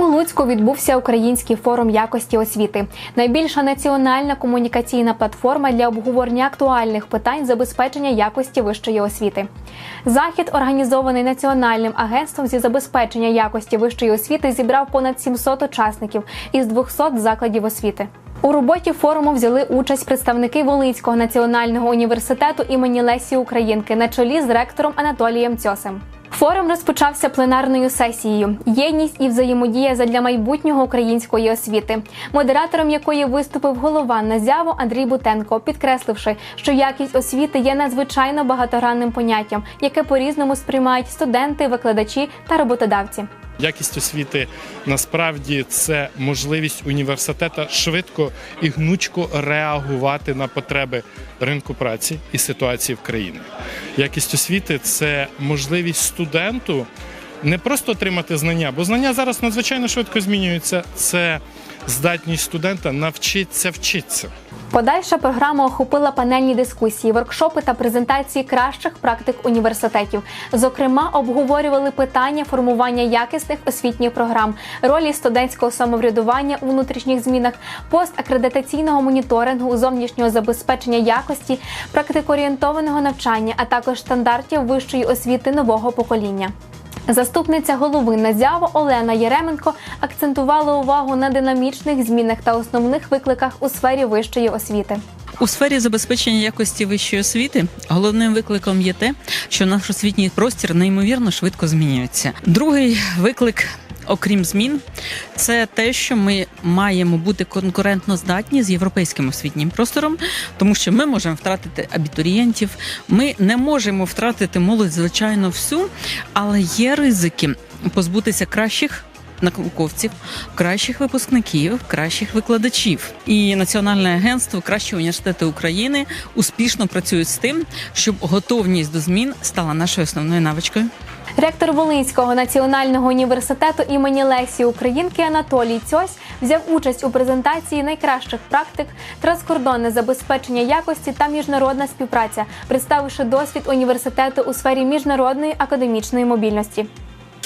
У Луцьку відбувся український форум якості освіти, найбільша національна комунікаційна платформа для обговорення актуальних питань забезпечення якості вищої освіти. Захід, організований Національним агентством зі забезпечення якості вищої освіти, зібрав понад 700 учасників із 200 закладів освіти. У роботі форуму взяли участь представники Волинського національного університету імені Лесі Українки на чолі з ректором Анатолієм Цьосем. Форум розпочався пленарною сесією Єдність і взаємодія задля майбутнього української освіти, модератором якої виступив голова Назяву Андрій Бутенко, підкресливши, що якість освіти є надзвичайно багатогранним поняттям, яке по-різному сприймають студенти, викладачі та роботодавці. Якість освіти насправді це можливість університета швидко і гнучко реагувати на потреби ринку праці і ситуації в країні. Якість освіти це можливість студенту не просто отримати знання, бо знання зараз надзвичайно швидко змінюються. Це здатність студента навчитися вчитися. Подальша програма охопила панельні дискусії, воркшопи та презентації кращих практик університетів. Зокрема, обговорювали питання формування якісних освітніх програм, ролі студентського самоврядування у внутрішніх змінах, постакредитаційного моніторингу, зовнішнього забезпечення якості, практикоорієнтованого навчання, а також стандартів вищої освіти нового покоління. Заступниця голови Назяво Олена Єременко акцентувала увагу на динамічних змінах та основних викликах у сфері вищої освіти. У сфері забезпечення якості вищої освіти головним викликом є те, що наш освітній простір неймовірно швидко змінюється. Другий виклик. Окрім змін, це те, що ми маємо бути конкурентно здатні з європейським освітнім простором, тому що ми можемо втратити абітурієнтів, ми не можемо втратити молодь, звичайно, всю, але є ризики позбутися кращих науковців, кращих випускників, кращих викладачів. І Національне агентство Кращі університети України успішно працюють з тим, щоб готовність до змін стала нашою основною навичкою. Ректор Волинського національного університету імені Лесі Українки Анатолій Цьось взяв участь у презентації найкращих практик, транскордонне забезпечення якості та міжнародна співпраця, представивши досвід університету у сфері міжнародної академічної мобільності.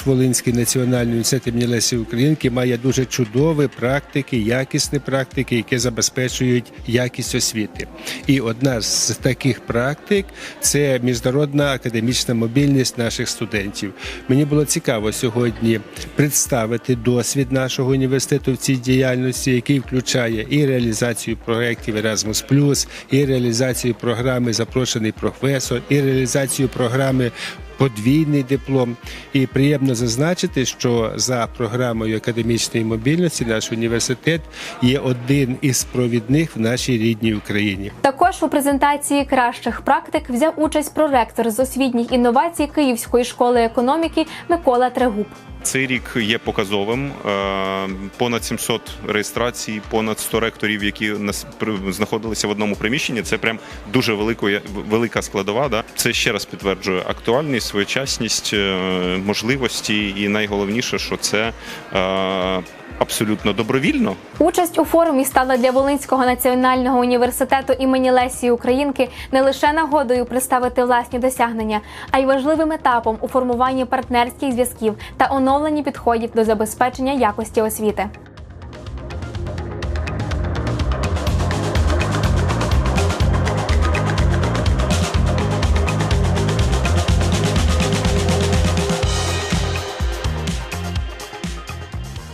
Волинський національний університет імені Лесі Українки має дуже чудові практики, якісні практики, які забезпечують якість освіти. І одна з таких практик це міжнародна академічна мобільність наших студентів. Мені було цікаво сьогодні представити досвід нашого університету в цій діяльності, який включає і реалізацію проєктів Erasmus+, і реалізацію програми Запрошений професор, і реалізацію програми подвійний диплом. І приємно зазначити, що за програмою академічної мобільності наш університет є один із провідних в нашій рідній Україні. Також у презентації кращих практик взяв участь проректор з освітніх інновацій Київської школи економіки Микола Трегуб. Цей рік є показовим. Е, Понад 700 реєстрацій, понад 100 ректорів, які знаходилися в одному приміщенні. Це прям дуже великої, велика складова. Да? Це ще раз підтверджує актуальність, своєчасність, е, можливості, і найголовніше, що це е, абсолютно добровільно. Участь у форумі стала для Волинського національного університету імені Лесі Українки не лише нагодою представити власні досягнення, а й важливим етапом у формуванні партнерських зв'язків та оновленні підходів до забезпечення якості освіти.